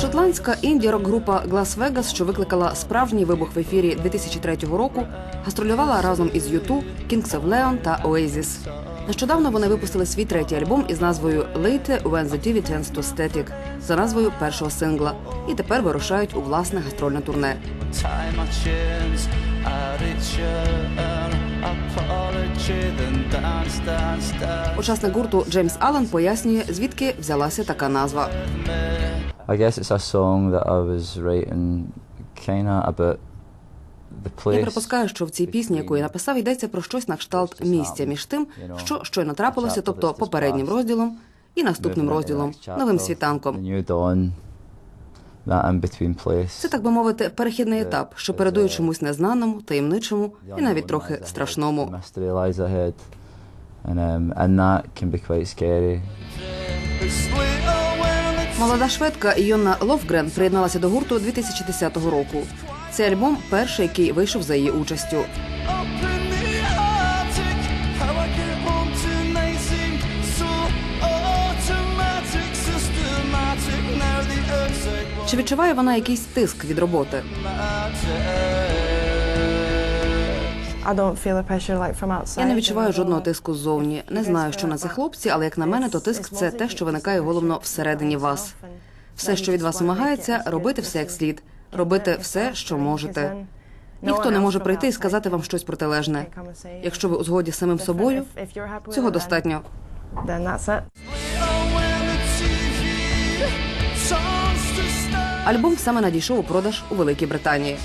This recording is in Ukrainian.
Шотландська інді-рок група Glass Vegas, що викликала справжній вибух в ефірі 2003 року, гастролювала разом із U2, Kings of Leon та Oasis. Нещодавно вони випустили свій третій альбом із назвою Later When the TV Turns to Static за назвою першого сингла. І тепер вирушають у власне гастрольне турне. apology, dance. Учасник гурту Джеймс Аллен пояснює, звідки взялася така назва. I guess it's a song that I was writing kinda about the place. Я припускаю, що в цій пісні, яку я написав, йдеться про щось на кшталт місця між тим, що щойно трапилося, тобто попереднім розділом і наступним розділом, новим світанком. Це так би мовити, перехідний етап, що передує чомусь незнаному, таємничому і навіть трохи страшному. And, um, and that can be quite scary. Молода шведка Йонна Лофгрен приєдналася до гурту 2010 року. Цей альбом перший, який вийшов за її участю. Чи відчуває вона якийсь тиск від роботи? Я не відчуваю жодного тиску ззовні. Не знаю, що на це хлопці, але як на мене, то тиск це те, що виникає головно всередині вас. Все, що від вас вимагається, робити все як слід, робити все, що можете. Ніхто не може прийти і сказати вам щось протилежне. Якщо ви у згоді з самим собою, цього достатньо. Альбом саме надійшов у продаж у Великій Британії.